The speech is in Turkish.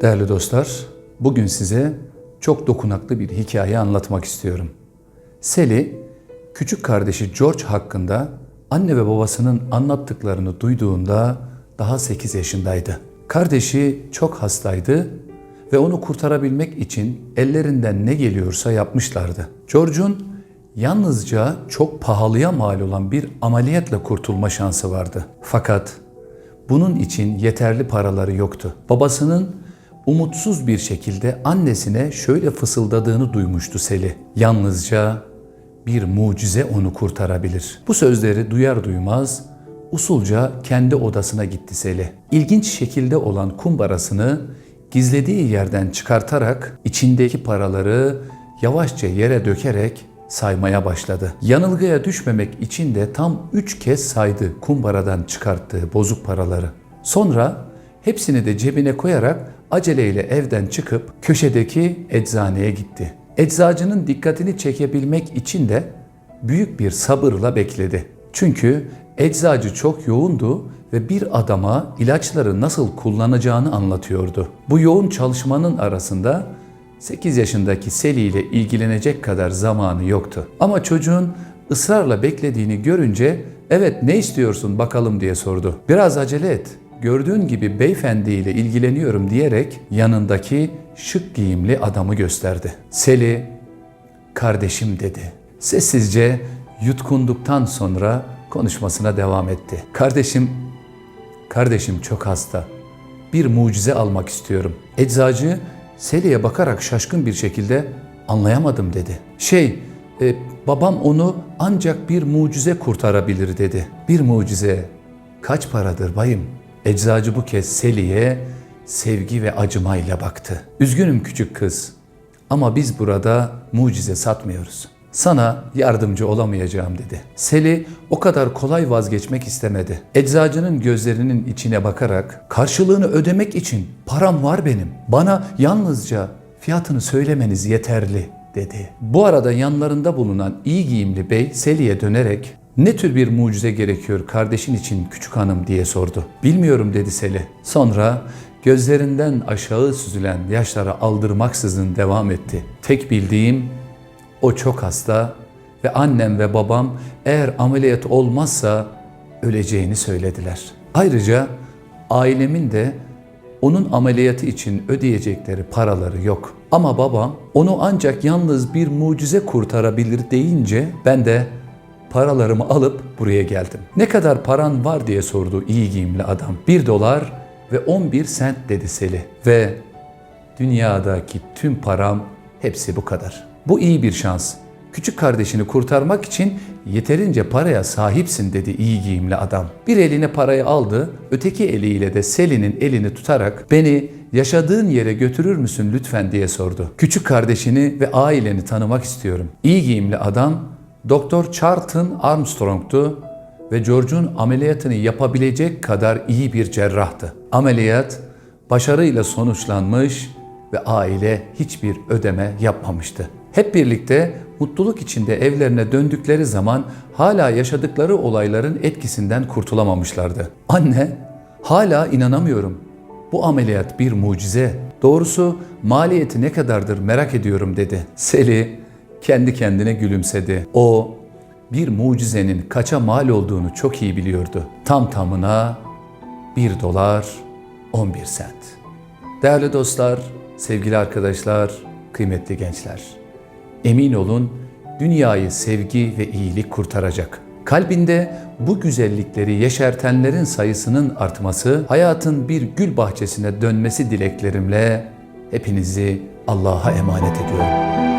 Değerli dostlar, bugün size çok dokunaklı bir hikaye anlatmak istiyorum. Sally, küçük kardeşi George hakkında anne ve babasının anlattıklarını duyduğunda daha 8 yaşındaydı. Kardeşi çok hastaydı ve onu kurtarabilmek için ellerinden ne geliyorsa yapmışlardı. George'un yalnızca çok pahalıya mal olan bir ameliyatla kurtulma şansı vardı. Fakat bunun için yeterli paraları yoktu. Babasının umutsuz bir şekilde annesine şöyle fısıldadığını duymuştu Seli. Yalnızca bir mucize onu kurtarabilir. Bu sözleri duyar duymaz usulca kendi odasına gitti Seli. İlginç şekilde olan kumbarasını gizlediği yerden çıkartarak içindeki paraları yavaşça yere dökerek saymaya başladı. Yanılgıya düşmemek için de tam üç kez saydı kumbaradan çıkarttığı bozuk paraları. Sonra hepsini de cebine koyarak aceleyle evden çıkıp köşedeki eczaneye gitti. Eczacının dikkatini çekebilmek için de büyük bir sabırla bekledi. Çünkü eczacı çok yoğundu ve bir adama ilaçları nasıl kullanacağını anlatıyordu. Bu yoğun çalışmanın arasında 8 yaşındaki Seli ile ilgilenecek kadar zamanı yoktu. Ama çocuğun ısrarla beklediğini görünce "Evet ne istiyorsun bakalım?" diye sordu. "Biraz acele et. Gördüğün gibi beyefendiyle ilgileniyorum." diyerek yanındaki şık giyimli adamı gösterdi. Seli "Kardeşim." dedi. Sessizce yutkunduktan sonra konuşmasına devam etti. "Kardeşim Kardeşim çok hasta. Bir mucize almak istiyorum." Eczacı Seli'ye bakarak şaşkın bir şekilde anlayamadım dedi. Şey, e, babam onu ancak bir mucize kurtarabilir dedi. Bir mucize kaç paradır bayım? Eczacı bu kez Seli'ye sevgi ve acımayla baktı. Üzgünüm küçük kız ama biz burada mucize satmıyoruz. Sana yardımcı olamayacağım dedi. Seli o kadar kolay vazgeçmek istemedi. Eczacının gözlerinin içine bakarak karşılığını ödemek için param var benim. Bana yalnızca fiyatını söylemeniz yeterli dedi. Bu arada yanlarında bulunan iyi giyimli bey Seli'ye dönerek ne tür bir mucize gerekiyor kardeşin için küçük hanım diye sordu. Bilmiyorum dedi Seli. Sonra gözlerinden aşağı süzülen yaşlara aldırmaksızın devam etti. Tek bildiğim o çok hasta ve annem ve babam eğer ameliyat olmazsa öleceğini söylediler. Ayrıca ailemin de onun ameliyatı için ödeyecekleri paraları yok. Ama babam onu ancak yalnız bir mucize kurtarabilir deyince ben de paralarımı alıp buraya geldim. Ne kadar paran var diye sordu iyi giyimli adam. 1 dolar ve 11 sent dedi Seli. Ve dünyadaki tüm param hepsi bu kadar. Bu iyi bir şans. Küçük kardeşini kurtarmak için yeterince paraya sahipsin dedi iyi giyimli adam. Bir eline parayı aldı, öteki eliyle de Seli'nin elini tutarak beni yaşadığın yere götürür müsün lütfen diye sordu. Küçük kardeşini ve aileni tanımak istiyorum. İyi giyimli adam Doktor Charlton Armstrong'tu ve George'un ameliyatını yapabilecek kadar iyi bir cerrahtı. Ameliyat başarıyla sonuçlanmış ve aile hiçbir ödeme yapmamıştı. Hep birlikte mutluluk içinde evlerine döndükleri zaman hala yaşadıkları olayların etkisinden kurtulamamışlardı. Anne, hala inanamıyorum. Bu ameliyat bir mucize. Doğrusu maliyeti ne kadardır merak ediyorum dedi. Seli kendi kendine gülümsedi. O bir mucizenin kaça mal olduğunu çok iyi biliyordu. Tam tamına 1 dolar 11 sent. Değerli dostlar, sevgili arkadaşlar, kıymetli gençler. Emin olun dünyayı sevgi ve iyilik kurtaracak. Kalbinde bu güzellikleri yeşertenlerin sayısının artması, hayatın bir gül bahçesine dönmesi dileklerimle hepinizi Allah'a emanet ediyorum.